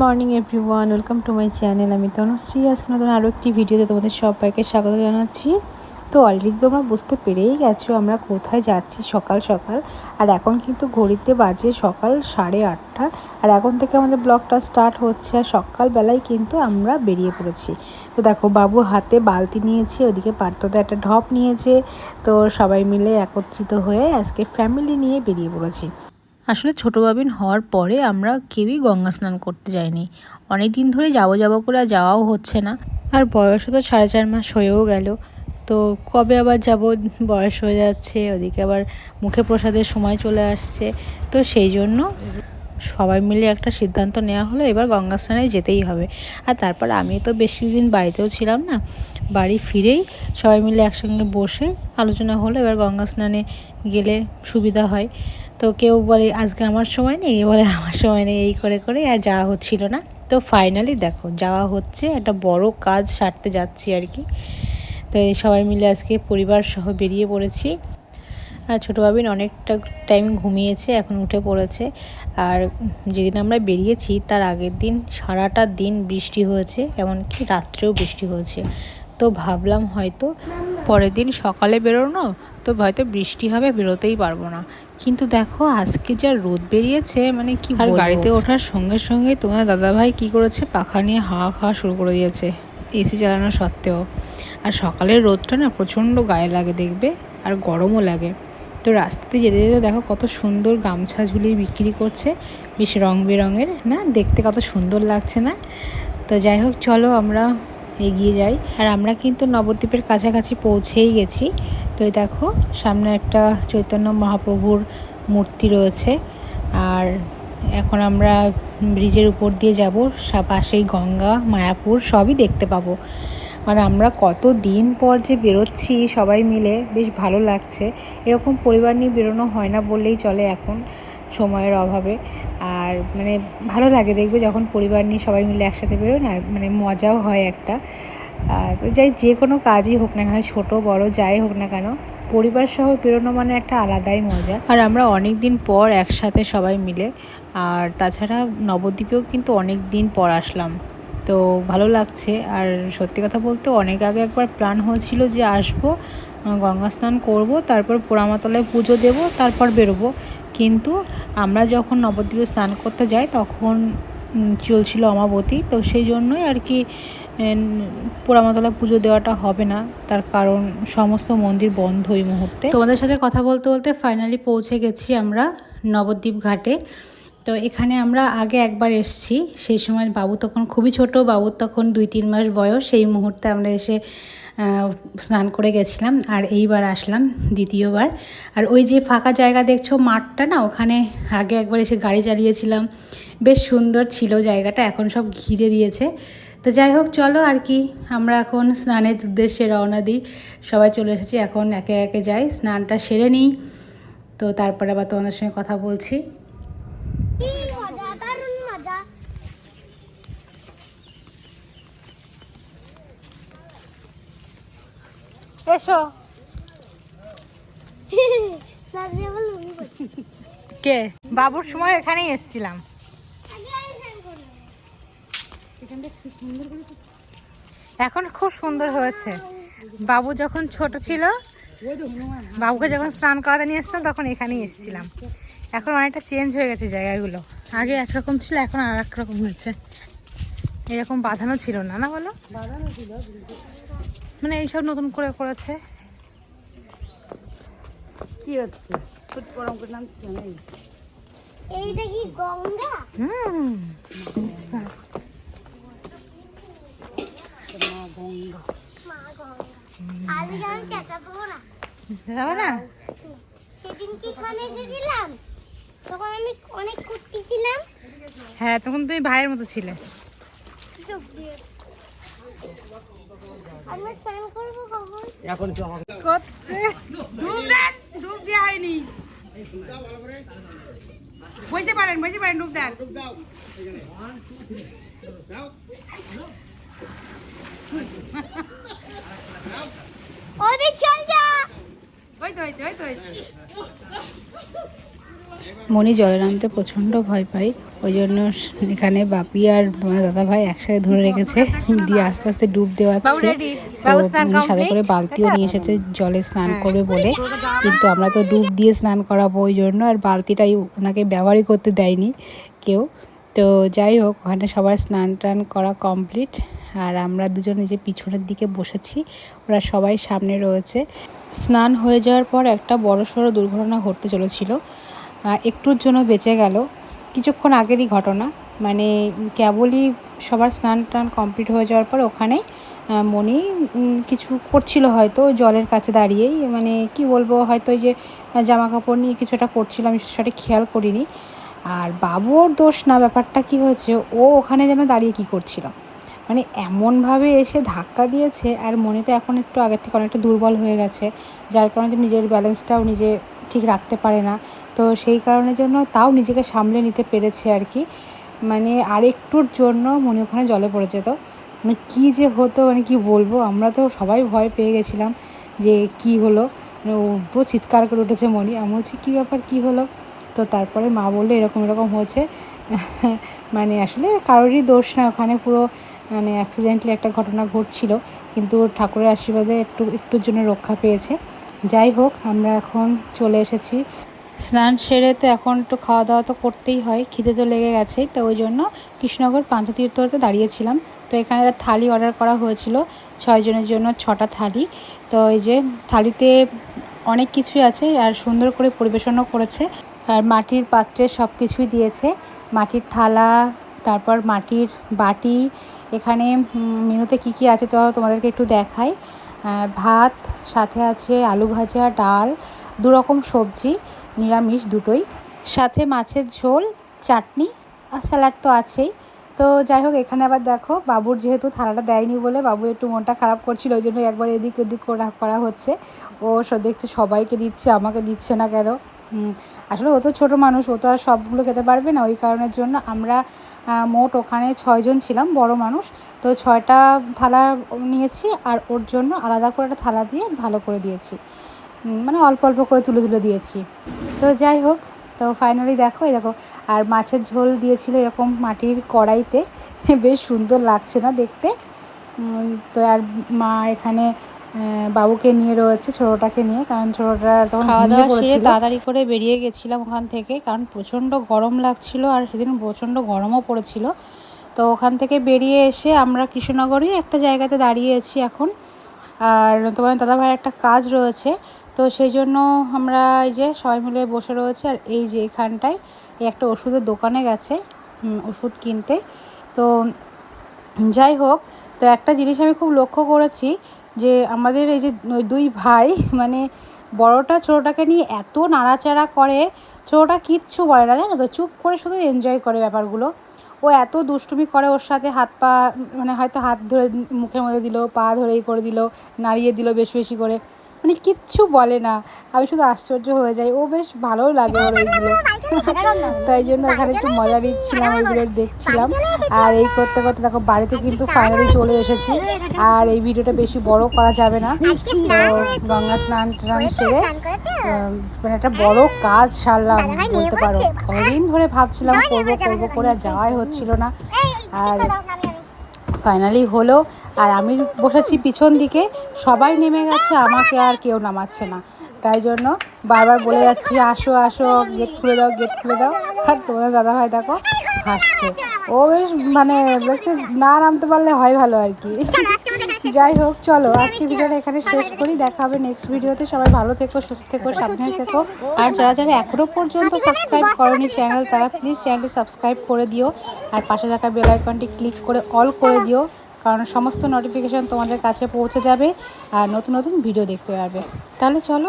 Morning everyone welcome to my channel আমি তনুশ্রী। আজকে নতুন আরও একটি ভিডিওতে তোমাদের সবাইকে স্বাগত জানাচ্ছি। তো অলরেডি তোমরা বুঝতে পেরেই গেছো আমরা কোথায় যাচ্ছি সকাল সকাল। আর এখন কিন্তু ঘড়িতে বাজে সকাল সাড়ে আটটা। আর এখন থেকে আমাদের ব্লগটা স্টার্ট হচ্ছে। আর সকালবেলায় কিন্তু আমরা বেরিয়ে পড়েছি। তো দেখো, বাবু হাতে বালতি নিয়েছে, ওদিকে পার্থতে একটা ঢপ নিয়েছে। তো সবাই মিলে একত্রিত হয়ে আজকে ফ্যামিলি নিয়ে বেরিয়ে পড়েছি। আসলে ছোটো বাবিন হওয়ার পরে আমরা কেউই গঙ্গা স্নান করতে যাইনি। অনেক দিন ধরে যাব যাব করে যাওয়াও হচ্ছে না। আর বয়সও তো সাড়ে চার মাস হয়েও গেল। তো কবে আবার যাব? বয়স হয়ে যাচ্ছে, ওদিকে আবার মুখে প্রসাদের সময় চলে আসছে। তো সেই জন্য সবাই মিলে একটা সিদ্ধান্ত নেওয়া হলো, এবার গঙ্গা স্নানে যেতেই হবে। আর তারপর আমি তো বেশ কিছুদিন বাড়িতেও ছিলাম না, বাড়ি ফিরেই সবাই মিলে একসঙ্গে বসে আলোচনা হলো, এবার গঙ্গা স্নানে গেলে সুবিধা হয়। তো কেউ বলে, আজকে আমার সময় নেই? বলে, আমার সময় নেই। এই করে করে আর যাওয়া হচ্ছিল না। তো ফাইনালি দেখো, যাওয়া হচ্ছে। একটা বড় কাজ সারতে যাচ্ছি আর কি। তো সবাই মিলে আজকে পরিবার সহ বেরিয়ে পড়েছি। আর ছোটো বাবিন অনেকটা টাইম ঘুমিয়েছে, এখন উঠে পড়েছে। আর যেদিন আমরা বেরিয়েছি, তার আগের দিন সারাটা দিন বৃষ্টি হয়েছে, এমনকি রাত্রেও বৃষ্টি হয়েছে। তো ভাবলাম হয়তো পরের দিন সকালে বেরোনো তো হয়তো বৃষ্টি হবে বেরোতেই পারব না। কিন্তু দেখো আজকে যা রোদ বেরিয়েছে মানে কি আর গাড়িতে ওঠার সঙ্গে সঙ্গে তোমার দাদাভাই কি করেছে? পাখা নিয়ে হাওয়া খাওয়া শুরু করে দিয়েছে এসি চালানো সত্ত্বেও। আর সকালের রোদটা না প্রচণ্ড গায়ে লাগে দেখবে আর গরমও লাগে। তো রাস্তাতে যেতে যেতে দেখো কত সুন্দর গামছা ঝুলিয়ে বিক্রি করছে বেশ রং বেরঙের না? দেখতে কত সুন্দর লাগছে না? তো যাই হোক চলো আমরা এগিয়ে যাই। আর আমরা কিন্তু নবদ্বীপের কাছাকাছি পৌঁছেই গেছি। তো দেখো, সামনে একটা চৈতন্য মহাপ্রভুর মূর্তি রয়েছে। আর এখন আমরা ব্রিজের উপর দিয়ে যাব। পাশেই গঙ্গা, মায়াপুর, সবই দেখতে পাবো। আর আমরা কত দিন পর যে বেরোচ্ছি সবাই মিলে, বেশ ভালো লাগছে। এরকম পরিবার নিয়ে বেরোনো হয় না বললেই চলে এখন। সময়ের অভাবে। আর মানে ভালো লাগে দেখবে যখন পরিবার নিয়ে সবাই মিলে একসাথে বেরোয় না মানে মজাও হয় একটা। তো যাই যে কোনো কাজই হোক না কেন, ছোটো, বড়, যাই হোক না কেন, পরিবার সহ বেরোনো মানে একটা আলাদাই মজা। আর আমরা অনেক দিন পর একসাথে সবাই মিলে, আর তাছাড়া নবদ্বীপেও কিন্তু অনেক দিন পর আসলাম। তো ভালো লাগছে, আর সত্যি কথা বলতে অনেক আগে একবার প্ল্যান হয়েছিল যে আসব, গঙ্গা স্নান করব, তারপর পোড়ামাতলায় পুজো দেব, তারপর বেরোবো। কিন্তু আমরা যখন নবদ্বীপে স্নান করতে যাই, তখন চলছিল অমাবতী। তো সেই জন্যই আর কি পোড়ামাতলা পুজো দেওয়াটা হবে না। তার কারণ সমস্ত মন্দির বন্ধ ওই মুহূর্তে। তোমাদের সাথে কথা বলতে বলতে ফাইনালি পৌঁছে গেছি আমরা নবদ্বীপ ঘাটে। তো এখানে আমরা আগে একবার এসছি। সেই সময় বাবু তখন খুবই ছোট বাবুর তখন দুই তিন মাস বয়স। সেই মুহূর্তে আমরা এসে স্নান করে গেছিলাম আর এইবার আসলাম দ্বিতীয়বার। আর ওই যে ফাঁকা জায়গা দেখছ মাঠটা না, ওখানে আগে একবার এসে গাড়ি চালিয়েছিলাম। বেশ সুন্দর ছিল জায়গাটা, এখন সব ঘিরে দিয়েছে। তো যাই হোক, চলো আর কি, আমরা এখন স্নানের উদ্দেশ্যে রওনা দিই। সবাই চলে এসেছি, এখন একে একে যাই। স্নানটা সেরে নিই। তো তারপরে আবার তোমাদের সঙ্গে কথা বলছি। এসো। কে? বাবুর সময় এখানেই এসছিলাম। এখন খুব সুন্দর হয়েছে। বাবু যখন ছোট ছিল, বাবুকে যখন স্নান করাতে নিয়ে এসছিলাম, তখন এখানেই এসেছিলাম। এখন অনেকটা চেঞ্জ হয়ে গেছে জায়গাগুলো। আগে একরকম ছিল, এখন আর রকম হয়েছে। এরকম বাঁধানো ছিল না না বলো? মানে এইসব নতুন করে করেছে। কি হচ্ছে? ফুট গরম করে নামছে নেই এইটা কি গঙ্গা? হুম। মা গঙ্গা। মা গঙ্গা। আজকে আমি চেঁচাবো না। যাবে না? সেদিন কি খানে এসেছিলাম? তখন আমি অনেক কুটকি ছিলাম। হ্যাঁ তখন তুমি ভাইয়ের মতো ছিলে। আমি স্নান করব কখন এখন তো আমাকে করছে ডুব দেন ডুব দেওয়া হয়নি বসে পারেন বসে পারেন ডুব দেন ওদিক চল যা ওই তো ওই তো ওই তো ওই তো। মনি জলে নামতে প্রচণ্ড ভয় পাই ওই জন্য এখানে বাপি আর দাদা ভাই একসাথে ধরে রেখেছে। দিয়ে আস্তে আস্তে ডুব দেওয়াচ্ছে তো সাথে করে বালতিও নিয়ে এসেছে জলে স্নান করবে বলে। কিন্তু আমরা তো ডুব দিয়ে স্নান করাবো ওই জন্য আর বালতিটাই ওনাকে ব্যবহারই করতে দেয়নি কেউ। তো যাই হোক ওখানে সবার স্নান টান করা কমপ্লিট আর আমরা দুজন যে পিছনের দিকে বসেছি ওরা সবাই সামনে রয়েছে। স্নান হয়ে যাওয়ার পর একটা বড় সড়ো দুর্ঘটনা ঘটতে চলেছিল। একটুর জন্য বেঁচে গেল। কিছুক্ষণ আগেরই ঘটনা মানে কেবলই সবার স্নান টান কমপ্লিট হয়ে যাওয়ার পর ওখানে উম, কিছু করছিল হয়তো জলের কাছে দাঁড়িয়েই মানে কি বলব হয়তো ওই যে জামা কাপড় নিয়ে কিছু একটা করছিল আমি সেটা খেয়াল করিনি। আর বাবুর দোষ না ব্যাপারটা কি হয়েছে ও ওখানে যেন দাঁড়িয়ে কি করছিল। মানে এমনভাবে এসে ধাক্কা দিয়েছে আর মনিটা এখন একটু আগের থেকে অনেকটা দুর্বল হয়ে গেছে যার কারণে নিজের ব্যালেন্সটাও নিজে ঠিক রাখতে পারে না। তো সেই কারণের জন্য তাও নিজেকে সামলে নিতে পেরেছে আর কি। মানে আরেকটুর জন্য মনে ওখানে জলে পড়ে যেত। মানে কী যে হতো মানে কি বলব? আমরা তো সবাই ভয় পেয়ে গেছিলাম যে কি হলো। মানে চিৎকার করে উঠেছে মনি। আমি বলছি, কী ব্যাপার? কী হলো? তো তারপরে মা বলল, এরকম এরকম হয়েছে। মানে আসলে কারোরই দোষ না। ওখানে পুরো মানে অ্যাক্সিডেন্টলি একটা ঘটনা ঘটছিল। কিন্তু ঠাকুরের আশীর্বাদে একটু, একটুর জন্য রক্ষা পেয়েছে। যাই হোক আমরা এখন চলে এসেছি। স্নান সেরে তো এখন একটু খাওয়া দাওয়া তো করতেই হয় খিদে তো লেগে গেছেই তো ওই জন্য কৃষ্ণনগর পান্থতীর্থতে দাঁড়িয়েছিলাম। তো এখানে একটা থালি অর্ডার করা হয়েছিল ছয়জনের জন্য ছটা থালি। তো এই যে থালিতে অনেক কিছুই আছে আর সুন্দর করে পরিবেশনও করেছে। আর মাটির পাত্রে সব কিছুই দিয়েছে। মাটির থালা তারপর মাটির বাটি এখানে মেনুতে কি কি আছে তো তোমাদেরকে একটু আহ, ভাত, সাথে আছে আলু ভাজা, ডাল দু রকম সবজি, নিরামিষ দুটোই। সাথে মাছের ঝোল, চাটনি আর স্যালাড তো আছেই। তো যাই হোক, এখানে আবার দেখো, বাবুর যেহেতু থালাটা দেয়নি বলে বাবু একটু মনটা খারাপ করছিল, ওই জন্য একবার এদিক ওদিক করা হচ্ছে। ও দেখছে সবাইকে দিচ্ছে, আমাকে দিচ্ছে না কেন? আসলে ও তো ছোটো মানুষ, ও তো আর সবগুলো খেতে পারবে না। ওই কারণের জন্য আমরা মোট ওখানে ছয়জন ছিলাম, বড় মানুষ। তো ছয়টা থালা নিয়েছি আর ওর জন্য আলাদা করে একটা থালা দিয়ে ভালো করে দিয়েছি। মানে অল্প অল্প করে তুলে তুলে দিয়েছি। তো যাই হোক, তো ফাইনালি দেখো, এই দেখো, আর মাছের ঝোল দিয়েছিল এরকম মাটির কড়াইতে। বেশ সুন্দর লাগছে না দেখতে। তো আর মা এখানে বাবুকে নিয়ে রয়েছে ছোটোটাকে নিয়ে কারণ ছোটোটা তখন খাওয়া দাওয়া সেরে তাড়াতাড়ি করে বেরিয়ে গেছিলাম ওখান থেকে কারণ প্রচণ্ড গরম লাগছিল আর সেদিন প্রচণ্ড গরমও পড়েছিল। তো ওখান থেকে বেরিয়ে এসে আমরা কৃষ্ণনগরই একটা জায়গাতে দাঁড়িয়েছি এখন। আর তোমার দাদাভাইয়ের একটা কাজ রয়েছে তো সেই জন্য আমরা এই যে সবাই মিলে বসে রয়েছে। আর এই যে এখানটায় এই একটা ওষুধের দোকানে গেছে ওষুধ কিনতে। তো যাই হোক তো একটা জিনিস আমি খুব লক্ষ্য করেছি যে আমাদের এই যে দুই ভাই মানে বড়টা ছোটোটাকে নিয়ে এত নাড়াচাড়া করে, ছোটোটা কিচ্ছু বলে না, জানো তো? চুপ করে শুধু এনজয় করে ব্যাপারগুলো। ও এত দুষ্টুমি করে ওর সাথে, হাত পা মানে হয়তো হাত ধরে মুখের মধ্যে দিল, পা ধরেই করে দিল, নাড়িয়ে দিল বেশি বেশি করে। মানে কিচ্ছু বলে না। আমি শুধু আশ্চর্য হয়ে যাই। ও বেশ ভালোও লাগে ওর এইগুলো তাই জন্য এখানে একটু মজা নিচ্ছিলাম ওইগুলো দেখছিলাম। আর এই করতে করতে দেখো বাড়িতে কিন্তু ফাইনালি চলে এসেছি। আর এই ভিডিওটা বেশি বড় করা যাবে না। তো গঙ্গা স্নান টান সেরে মানে একটা বড় কাজ সারলাম বলতে পারো। কদিন ধরে ভাবছিলাম করব করব করে আর যাওয়াই হচ্ছিল না। আর ফাইনালি হলো, আর আমি বসেছি পিছন দিকে, সবাই নেমে গেছে, আমাকে আর কেউ নামাচ্ছে না। তাই জন্য বারবার বলে যাচ্ছি, আসো আসো গেট খুলে দাও গেট খুলে দাও। আর তোমাদের দাদাভাই দেখো, হাসছে। ও বেশ মানে দেখছে না নামতে পারলে হয় ভালো আর কি। যাই হোক চলো আজকে ভিডিওটা এখানে শেষ করি। দেখা হবে নেক্সট ভিডিওতে। সবাই ভালো থেকো সুস্থ থেকো সাবধানে থেকো। আর যারা যারা এখনও পর্যন্ত সাবস্ক্রাইব করনি চ্যানেল তারা প্লিজ চ্যানেলটি সাবস্ক্রাইব করে দিও। আর পাশে থাকা বেল আইকনটি ক্লিক করে অল করে দিও কারণ সমস্ত নোটিফিকেশান তোমাদের কাছে পৌঁছে যাবে আর নতুন নতুন ভিডিও দেখতে পারবে। তাহলে চলো।